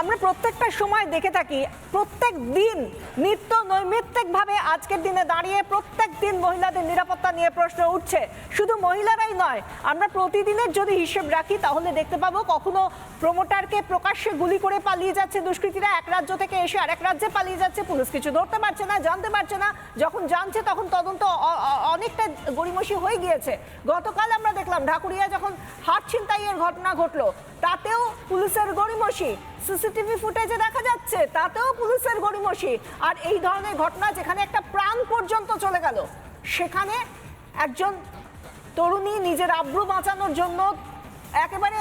আমরা প্রত্যেকটা সময় দেখে থাকি, প্রত্যেক দিন নিত্য নৈমিত্তিকভাবে আজকের দিনে দাঁড়িয়ে প্রত্যেক দিন মহিলাদের নিরাপত্তা নিয়ে প্রশ্ন উঠছে। শুধু মহিলারাই নয়, আমরা প্রতিদিনের যদি হিসেব রাখি, তাহলে দেখতে পাবো কখনো প্রমোটারকে প্রকাশ্যে গুলি করে পালিয়ে যাচ্ছে দুষ্কৃতীরা, এক রাজ্য থেকে এসে আরেক রাজ্যে পালিয়ে যাচ্ছে, পুলিশ কিছু ধরতে পারছে না, জানতে পারছে না। যখন জানছে, তখন তদন্ত অনেকটা গড়িমসি হয়ে গিয়েছে। গতকাল আমরা দেখলাম, ঢাকুরিয়া যখন হাট ছিনতাইয়ের ঘটনা ঘটলো তাতেও পুলিশের গড়িমসি। সিসিটিভি ফুটেজে দেখা যাচ্ছে, তাতেও পুলিশের গড়িমসি। আর এই ধরনের ঘটনা যেখানে একটা প্রাণ পর্যন্ত চলে গেল, সেখানে একজন তরুণী নিজের আব্রু বাঁচানোর জন্য একেবারে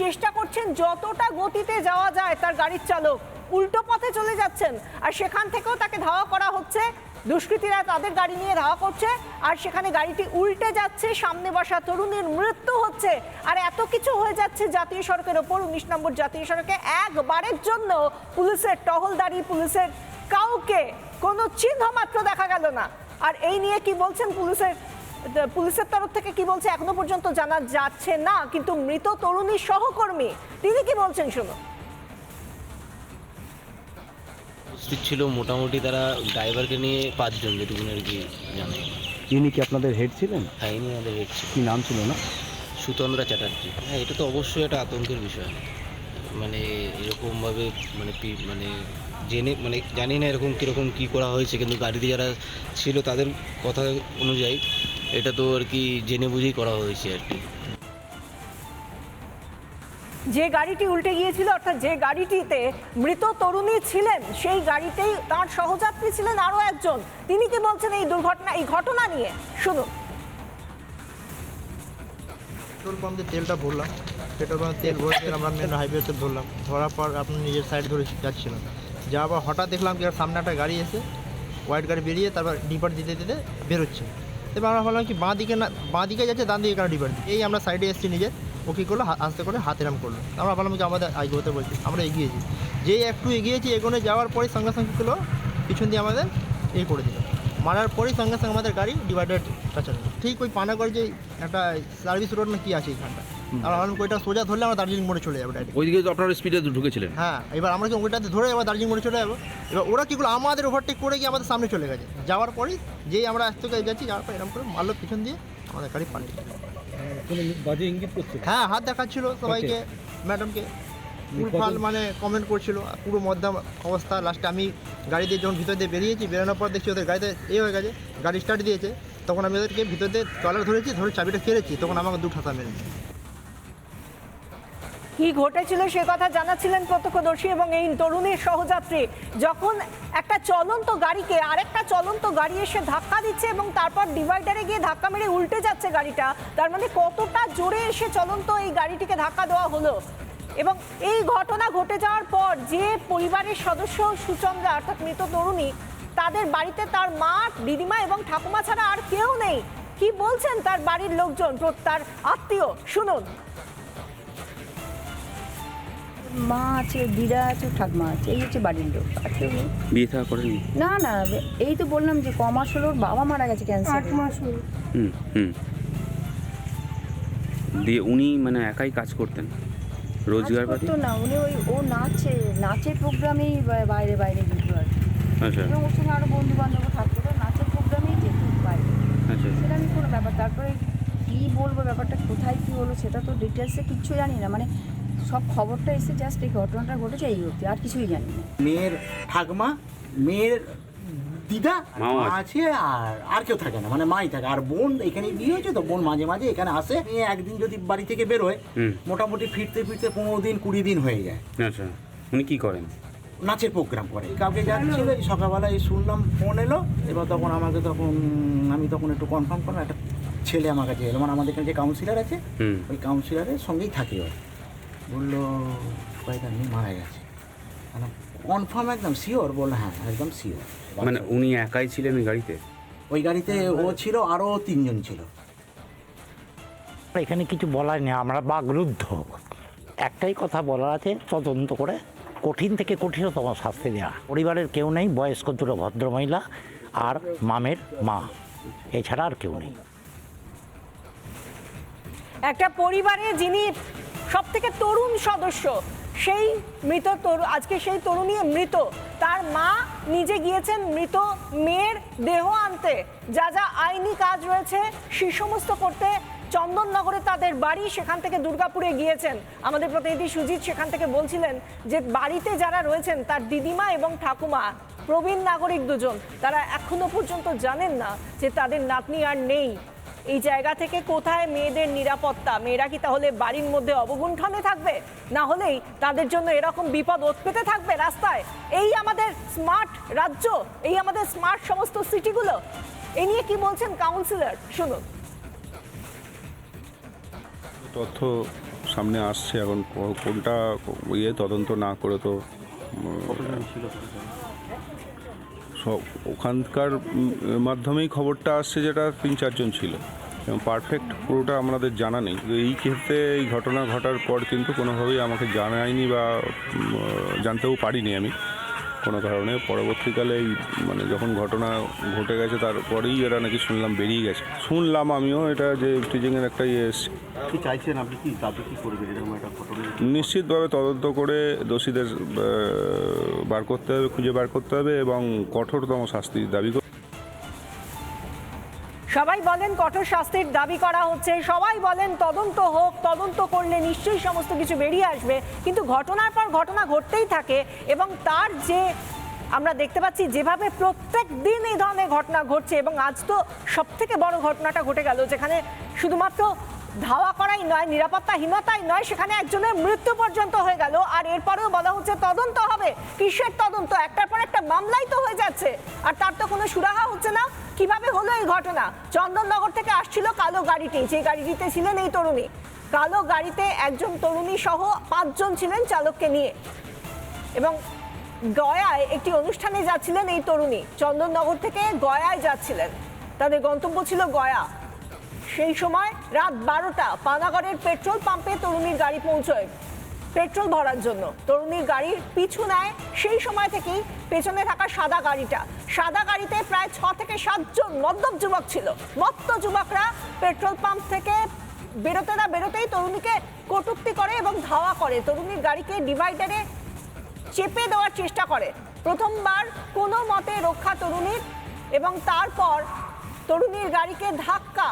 চেষ্টা করছেন যতটা গতিতে যাওয়া যায় তার গাড়ির চালক। উল্টো পথে চলে যাচ্ছেন, আর সেখান থেকেও তাকে ধাওয়া করা হচ্ছে দুষ্কৃতীরা তাদের গাড়ি নিয়ে ধাওয়া করছে, আর সেখানে গাড়িটি উল্টে যাচ্ছে, সামনে বসা তরুণীর মৃত্যু হচ্ছে। আর এত কিছু হয়ে যাচ্ছে জাতীয় সড়কের ওপর, উনিশ নম্বর জাতীয় সড়কে একবারের জন্য পুলিশের টহলদারি, পুলিশের কাউকে কোনো চিহ্ন মাত্র দেখা গেল না। আর এই নিয়ে কি বলছেন পুলিশের পুলিশের তরফ থেকে কি বলছে এখনও পর্যন্ত জানা যাচ্ছে না, কিন্তু মৃত তরুণীর সহকর্মী, তিনি কি বলছেন শুনুন। উপস্থিত ছিল মোটামুটি তারা ড্রাইভারকে নিয়ে পাঁচজন যেটুকুন আর কি জানে। ইনি কি আপনাদের হেড ছিলেন? হ্যাঁ ইনি আমাদের হেড ছিল কি নাম ছিল না সুতন্দ্রা চ্যাটার্জি। হ্যাঁ এটা তো অবশ্যই একটা আতঙ্কের বিষয়। মানে এরকমভাবে মানে মানে জেনে মানে জানি না এরকম কীরকম কী করা হয়েছে কিন্তু গাড়িতে যারা ছিল তাদের কথা অনুযায়ী এটা তো আর কি জেনে বুঝেই করা হয়েছে আর কি। যে গাড়িটি উল্টে গিয়েছিল, অর্থাৎ যে গাড়িটিতে মৃত তরুণী ছিলেন, সেই গাড়িতেই তার সহযাত্রী ছিলেন আরও একজন। তিনি কি বলছেন এই দুর্ঘটনা এই ঘটনা নিয়ে? শুনুন। পেট্রোল পাম্পে তেলটা ভরলাম। পেট্রোল পাম্পে তেল ভরতে আমরা মেন হাইওয়েতে ধরলাম ধরার পর আপনি নিজের সাইড ধরে যাচ্ছিলাম যাওয়ার পর হঠাৎ দেখলাম কি সামনে একটা গাড়ি এসে হোয়াইট গাড়ি বেরিয়ে তারপর ডিপার দিতে দিতে বেরোচ্ছে। এবার আমরা ভাবলাম কি বাঁ দিকে না বাঁ দিকে যাচ্ছে, ডান দিকে কেন ডিপার এই আমরা সাইডে এসেছি নিজে। ও কী করল? আস্তে করে হাত এরাম করল। আমরা ভাবলাম কি আমাদের এগোতে বলছি আমরা এগিয়েছি যেই। একটু এগিয়েছি এগোনে যাওয়ার পরে সঙ্গে সঙ্গে করল পিছন দিয়ে আমাদের এই করে দিল। মারার পরেই সঙ্গে সঙ্গে আমাদের গাড়ি ডিভাইডার কাছে ঠিক ওই পানাগড় যে একটা সার্ভিস রোড না কি আছে এইখানটা? আর আমরা ওইটা সোজা ধরলে আমরা দার্জিলিং মোড়ে চলে যাব ডাইরেক্ট ওইদিকে তো আপনারা স্পিডে ঢুকেছিলেন। হ্যাঁ এবার আমরা কি ওইটাতে ধরে এবার দার্জিলিং মোড়ে চলে যাব। এবার ওরা কি করল? আমাদের ওভারটেক করে গিয়ে আমাদের সামনে চলে গেছে। যাওয়ার পরেই যেই আমরা থেকে যাচ্ছি যাওয়ার পর এরকম করে মারলো পিছন দিয়ে। আমাদের গাড়ি পাল্টে গেল। বাজে ইঙ্গিত করছে? হ্যাঁ হাত দেখাচ্ছিল সবাইকে ম্যাডামকে। ফুলফাল মানে কমেন্ট করছিল পুরো মধ্যম অবস্থা। লাস্টে আমি গাড়ি দিয়ে যখন ভিতর দিয়ে বেরিয়েছি বেরোনোর পর দেখছি ওদের গাড়িতে এ হয়ে গেছে গাড়ি স্টার্ট দিয়েছে। তখন আমি ওদেরকে ভিতর দিয়ে তলার ধরেছি ধরে চাবিটা কেড়েছি তখন আমাকে দু ঠাতা মেরেছে। কি ঘটেছিল সে কথা জানাচ্ছিলেন প্রত্যক্ষদর্শী এবং এই তরুণীর সহযাত্রী। যখন একটা চলন্ত গাড়িকে আরেকটা চলন্ত গাড়ি এসে ধাক্কা দিচ্ছে এবং তারপর ডিভাইডারে গিয়ে ধাক্কা মেরে উল্টে যাচ্ছে গাড়িটা, তার মানে কতটা জোরে এসে চলন্ত এই গাড়িটিকে ধাক্কা দেওয়া হলো? এবং এই ঘটনা ঘটে যাওয়ার পর যে পরিবারের সদস্য সুচন্দ্রা, অর্থাৎ মৃত তরুণী, তাদের বাড়িতে তার মা, দিদিমা এবং ঠাকুমা ছাড়া আর কেউ নেই। কি বলছেন তার বাড়ির লোকজন? তার আত্মীয়, শুনুন। মা আছে দিদা আছে ঠাকমা আছে এই হচ্ছে বাড়ির লোক। আর কেউ নেই। বিয়ে থাকা করেনি? না না এই তো বললাম যে ক মাস হলো ওর বাবা মারা গেছে ক্যান্সার আট মাস হুম হুম। দিয়ে উনি মানে একাই কাজ করতেন? রোজগার পাতি করতো না উনি ওই ও নাচে নাচের প্রোগ্রামেই বাইরে বাইরে যেত আর। আচ্ছা। এবং ওর সঙ্গে আরও বন্ধু বান্ধব থাকতো তো নাচের প্রোগ্রামেই যেত বাইরে। আচ্ছা। সেটা আমি কোনো ব্যাপার তারপরে কি বলব ব্যাপারটা কোথায় কি হলো সেটা তো ডিটেলসে কিচ্ছু জানি না। মানে সব খবরটা এসে জাস্ট এই ঘটনাটা ঘটেছে এই অবধি আর কিছুই জানি না। মেয়ের ঠাকমা মেয়ের দিদা আছে। আছে আর আর কেউ থাকে না মানে মাই থাকে। আর বোন এখানে বিয়ে হয়েছে তো বোন মাঝে মাঝে এখানে আসে। মেয়ে একদিন যদি বাড়ি থেকে বেরোয় মোটামুটি ফিরতে ফিরতে পনেরো দিন কুড়ি দিন হয়ে যায়। আচ্ছা উনি কি করেন? নাচের প্রোগ্রাম করে। কাউকে যাচ্ছিল এই সকালবেলায় শুনলাম ফোন এলো। এবার তখন আমাকে তখন আমি তখন একটু কনফার্ম করলাম একটা ছেলে আমার কাছে এলো। মানে আমাদের এখানে যে কাউন্সিলর আছে হুম। ওই কাউন্সিলরের সঙ্গেই থাকে ও। বলল মেয়ে মারা গেছে। কনফার্ম একদম শিওর বলল হ্যাঁ একদম শিওর মানে উনি একাই ছিলেন ওই গাড়িতে? ওই গাড়িতে ও ছিল আরও তিনজন ছিল। এখানে কিছু বলার নেই আমরা বাগরুদ্ধ একটাই কথা বলার আছে তদন্ত করে কঠিন থেকে কঠিনতম শাস্তি দেওয়া পরিবারের কেউ নেই বয়স্ক দুটো ভদ্রমহিলা আর মামের মা। এছাড়া আর কেউ নেই। একটা পরিবারে যিনি সব থেকে তরুণ সদস্য, সেই মৃত তরু আজকে সেই তরুণী মৃত। তার মা নিজে গিয়েছেন মৃত মেয়ের দেহ আনতে। যা যা আইনি কাজ রয়েছে, সে সমস্ত করতে চন্দননগরে তাদের বাড়ি, সেখান থেকে দুর্গাপুরে গিয়েছেন। আমাদের প্রতিনিধি সুজিত সেখান থেকে বলছিলেন যে, বাড়িতে যারা রয়েছেন, তার দিদিমা এবং ঠাকুমা, প্রবীণ নাগরিক দুজন, তারা এখনও পর্যন্ত জানেন না যে তাদের নাতনি আর নেই। এই জায়গা থেকে কোথায় মেয়েদের নিরাপত্তা? মেয়েরা কি তাহলে বাড়ির মধ্যে অবগুণ্ঠনে থাকবে? না হলেই তাদের জন্য এরকম বিপদ পেতে থাকবে রাস্তায়? এই আমাদের স্মার্ট রাজ্য এই আমাদের স্মার্ট সমস্ত সিটিগুলো। এ নিয়ে কি বলছেন কাউন্সিলর? শুনুন। তথ্য সামনে আসছে এখন কোনটা ইয়ে তদন্ত না করে তো ওখানকার মাধ্যমেই খবরটা আসছে যেটা তিন চারজন ছিল। এবং পারফেক্ট পুরোটা আমাদের জানা নেই। এই ক্ষেত্রে এই ঘটনা ঘটার পর কিন্তু কোনোভাবেই আমাকে জানায়নি বা জানতেও পারিনি আমি। কোনো কারণে। পরবর্তীকালে এই মানে যখন ঘটনা ঘটে গেছে তারপরেই এরা নাকি শুনলাম বেরিয়ে গেছে। শুনলাম আমিও এটা যে টিচিংয়ের একটা ইয়ে এসছে। কি চাইছেন আপনি? কি দাবি কি করবেন? এরকম একটা ঘটনা নিশ্চিতভাবে তদন্ত করে দোষীদের বার করতে হবে খুঁজে বার করতে হবে এবং কঠোরতম শাস্তির দাবি সবাই বলেন কঠোর শাস্তির দাবি করা হচ্ছে। সবাই বলেন তদন্ত হোক, তদন্ত করলে নিশ্চয়ই সমস্ত কিছু বেরিয়ে আসবে। কিন্তু ঘটনার পর ঘটনা ঘটতেই থাকে এবং তার যে আমরা দেখতে পাচ্ছি যেভাবে প্রত্যেক দিন এই ধরনের ঘটনা ঘটছে এবং আজ তো সব থেকে বড় ঘটনাটা ঘটে গেল, যেখানে শুধুমাত্র ধাওয়া করাই নয় নিরাপত্তাহীনতাই নয়, সেখানে একজনের মৃত্যু পর্যন্ত হয়ে গেল। আর এরপরেও বলা হচ্ছে তদন্ত হবে। কিসের তদন্ত? একটার পর একটা মামলাই তো হয়ে যাচ্ছে। আর তার তো কোনো সুরাহা হচ্ছে না। কীভাবে হলো এই ঘটনা? চন্দননগর থেকে আসছিল কালো গাড়িটি। যে গাড়িটিতে ছিলেন এই তরুণী। কালো গাড়িতে একজন তরুণী সহ পাঁচজন ছিলেন চালককে নিয়ে। এবং গয়ায় একটি অনুষ্ঠানে যাচ্ছিলেন এই তরুণী। চন্দননগর থেকে গয়ায় যাচ্ছিলেন। তাদের গন্তব্য ছিল গয়া। সেই সময় রাত বারোটা পানাগড়ের পেট্রোল পাম্পে তরুণীর গাড়ি পৌঁছয়। পেট্রোল ভরার জন্য। তরুণীর গাড়ির পিছু নেয় সেই সময় থেকেই পেছনে থাকা সাদা গাড়িটা। সাদা গাড়িতে প্রায় ছ থেকে সাতজন মদ্যপ যুবক ছিল। মত্ত যুবকরা পেট্রোল পাম্প থেকে বেরোতে না বেরোতেই তরুণীকে কটুক্তি করে এবং ধাওয়া করে। তরুণীর গাড়িকে ডিভাইডারে চেপে দেওয়ার চেষ্টা করে। প্রথমবার কোনো মতে রক্ষা তরুণীর এবং তারপর তরুণীর গাড়িকে ধাক্কা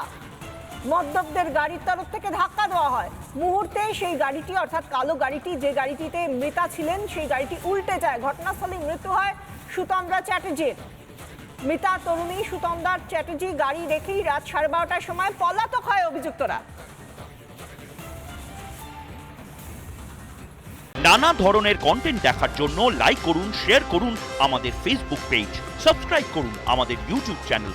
মদ্যপদের গাড়ির তরফ থেকে ধাক্কা দেওয়া হয়। মুহূর্তে সেই গাড়িটি, অর্থাৎ কালো গাড়িটি, যে গাড়িটিতে মৃতা ছিলেন, সেই গাড়িটি উল্টে যায়। ঘটনাস্থলে মৃত্যু হয় সুতন্দ্রা চ্যাটার্জির মৃতা তরুণী সুতন্দার চ্যাটার্জি গাড়ি রেখেই রাত সাড়ে বারোটার সময় পলাতক হয় অভিযুক্তরা। নানা ধরনের কন্টেন্ট দেখার জন্য লাইক করুন শেয়ার করুন আমাদের ফেসবুক পেজ সাবস্ক্রাইব করুন আমাদের ইউটিউব চ্যানেল